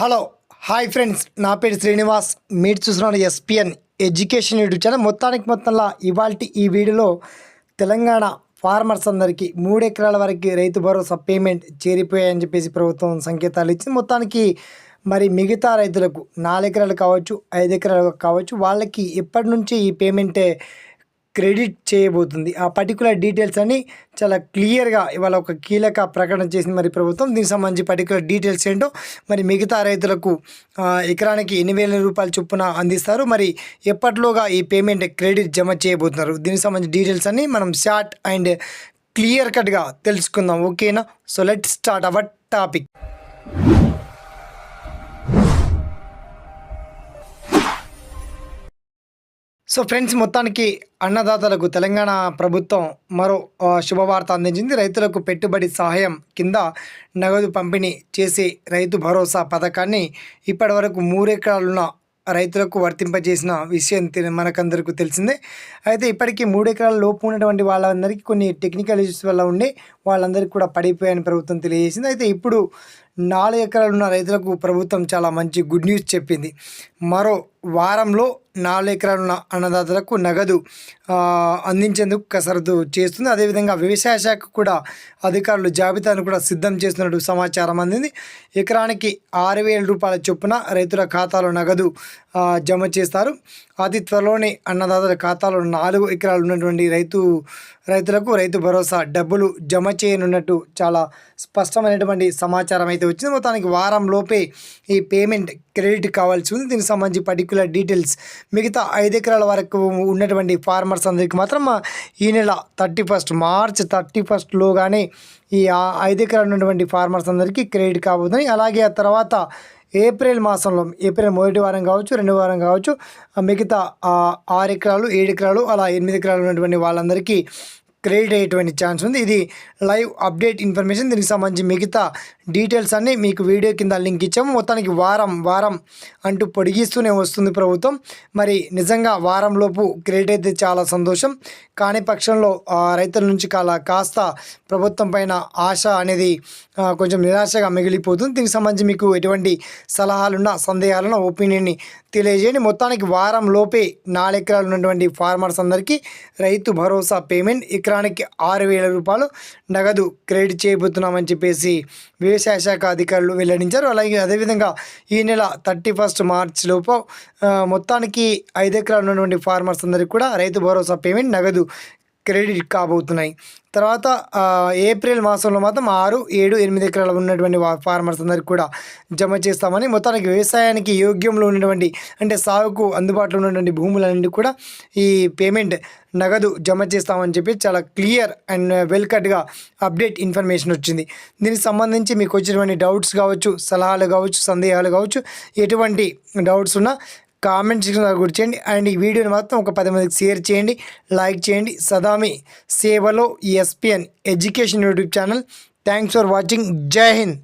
Hello hi friends. నా పేరు శ్రీనివాస్. మీరు చూస్తున్నారు ఎస్పిఎన్ ఎడ్యుకేషన్ యూట్యూబ్ ఛానల్. మొత్తానికి మొత్తంలో ఇవాళ ఈ వీడియోలో తెలంగాణ ఫార్మర్స్ అందరికీ మూడు ఎకరాల వరకు రైతు భరోసా పేమెంట్ చేరిపోయాయని చెప్పేసి ప్రభుత్వం సంకేతాలు ఇచ్చింది. మొత్తానికి మరి మిగతా రైతులకు నాలుగు ఎకరాలు కావచ్చు ఐదు ఎకరాలు కావచ్చు వాళ్ళకి ఎప్పటి నుంచి ఈ పేమెంటే క్రెడిట్ చేయబోతుంది. ఆ పర్టికులర్ డీటెయిల్స్ అని చాలా క్లియర్గా ఇవాళ ఒక కీలక ప్రకటన చేసింది మరి ప్రభుత్వం. దీనికి సంబంధించి పర్టికులర్ డీటెయిల్స్ ఏంటో మరి మిగతా రైతులకు ఎకరానికి ఎన్ని వేల రూపాయల చొప్పున అందిస్తారు. మరి ఎప్పట్లోగా ఈ పేమెంట్ క్రెడిట్ జమ చేయబోతున్నారు? దీనికి సంబంధించి డీటెయిల్స్ అన్ని మనం షార్ట్ అండ్ క్లియర్ కట్గా తెలుసుకుందాం. ఓకేనా? So let start our topic so friends మొత్తానికి అన్నదాతలకు తెలంగాణ ప్రభుత్వం మరో శుభవార్త అందించింది. రైతులకు పెట్టుబడి సహాయం కింద నగదు పంపిణీ చేసే రైతు భరోసా పథకాన్ని ఇప్పటి వరకు మూడెకరాలున్న రైతులకు వర్తింపజేసిన విషయం మనకందరికీ తెలిసిందే. అయితే ఇప్పటికీ మూడెకరాల లోపు ఉన్నటువంటి వాళ్ళందరికీ కొన్ని టెక్నికల్ ఇష్యూస్ వల్ల ఉండి వాళ్ళందరికీ కూడా పడిపోయాయని ప్రభుత్వం తెలియజేసింది. అయితే ఇప్పుడు నాలుగు ఎకరాలు ఉన్న రైతులకు ప్రభుత్వం చాలా మంచి గుడ్ న్యూస్ చెప్పింది. మరో వారంలో నాలుగు ఎకరాలున్న అన్నదాతలకు నగదు అందించేందుకు కసరత్తు చేస్తుంది. అదేవిధంగా వ్యవసాయ శాఖ కూడా అధికారులు జాబితాను కూడా సిద్ధం చేస్తున్నట్టు సమాచారం అందింది. ఎకరానికి ఆరు వేల రూపాయల చొప్పున రైతుల ఖాతాలో నగదు జమ చేస్తారు. అతి త్వరలోనే అన్నదాతల ఖాతాలో నాలుగు ఎకరాలు ఉన్నటువంటి రైతు రైతులకు రైతు భరోసా డబ్బులు జమ చేయనున్నట్టు చాలా స్పష్టమైనటువంటి సమాచారం అయితే వచ్చింది. మొత్తానికి వారం లోపే ఈ పేమెంట్ క్రెడిట్ కావాల్సి ఉంది. దీనికి సంబంధించి పర్టికులర్ డీటెయిల్స్ మిగతా ఐదు ఎకరాల వరకు ఉన్నటువంటి ఫార్మర్స్ అందరికీ మాత్రం ఈ నెల థర్టీ ఫస్ట్ మార్చ్ థర్టీ ఫస్ట్లోగానే ఈ ఐదు ఎకరాలు ఉన్నటువంటి ఫార్మర్స్ అందరికీ క్రెడిట్ కాబోతుంది. అలాగే ఆ తర్వాత ఏప్రిల్ మాసంలో ఏప్రిల్ మొదటి వారం కావచ్చు రెండో వారం కావచ్చు మిగతా ఆరు ఎకరాలు ఏడు ఎకరాలు అలా ఎనిమిది ఎకరాలు ఉన్నటువంటి వాళ్ళందరికీ క్రెడిట్ అయ్యేటువంటి ఛాన్స్ ఉంది. ఇది లైవ్ అప్డేట్ ఇన్ఫర్మేషన్. దీనికి సంబంధించి మిగతా డీటెయిల్స్ అన్నీ మీకు వీడియో కింద లింక్ ఇచ్చాము. మొత్తానికి వారం వారం అంటూ పొడిగిస్తూనే వస్తుంది ప్రభుత్వం. మరి నిజంగా వారంలోపు క్రెడిట్ అయితే చాలా సంతోషం. కానీ పక్షంలో రైతుల నుంచి కాల కాస్త ప్రభుత్వం పైన ఆశ అనేది కొంచెం నిరాశగా మిగిలిపోతుంది. దీనికి సంబంధించి మీకు ఎటువంటి సలహాలున్నా సందేహాలున్నా ఒపీనియన్ని తెలియజేయండి. మొత్తానికి వారం లోపే నాలుగు ఉన్నటువంటి ఫార్మర్స్ అందరికీ రైతు భరోసా పేమెంట్. ఎకరానికి ఆరు వేల రూపాయలు నగదు క్రెడిట్ చేయబోతున్నామని చెప్పేసి వ్యవసాయ శాఖ అధికారులు వెల్లడించారు. అలాగే అదేవిధంగా ఈ నెల థర్టీ ఫస్ట్ మార్చ్ లోపు మొత్తానికి ఐదు ఎకరాలు ఉన్నటువంటి ఫార్మర్స్ అందరికీ కూడా రైతు భరోసా పేమెంట్ నగదు క్రెడిట్ కాబోతున్నాయి. తర్వాత ఏప్రిల్ మాసంలో మాత్రం ఆరు ఏడు ఎనిమిది ఎకరాలు ఉన్నటువంటి ఫార్మర్స్ అందరికి కూడా జమ చేస్తామని మొత్తానికి వ్యవసాయానికి యోగ్యంలో ఉన్నటువంటి అంటే సాగుకు అందుబాటులో ఉన్నటువంటి భూములన్నింటి కూడా ఈ పేమెంట్ నగదు జమ చేస్తామని చెప్పి చాలా క్లియర్ అండ్ వెల్ కట్గా అప్డేట్ ఇన్ఫర్మేషన్ వచ్చింది. దీనికి సంబంధించి మీకు వచ్చినటువంటి డౌట్స్ కావచ్చు సలహాలు కావచ్చు సందేహాలు కావచ్చు ఎటువంటి డౌట్స్ ఉన్నా కామెంట్ సెక్షన్లో గుర్తించండి అండ్ ఈ వీడియోని మాత్రం ఒక పది మందికి షేర్ చేయండి లైక్ చేయండి. సదామి సేవలో SPN education YouTube channel. Thanks for watching. జై హింద్.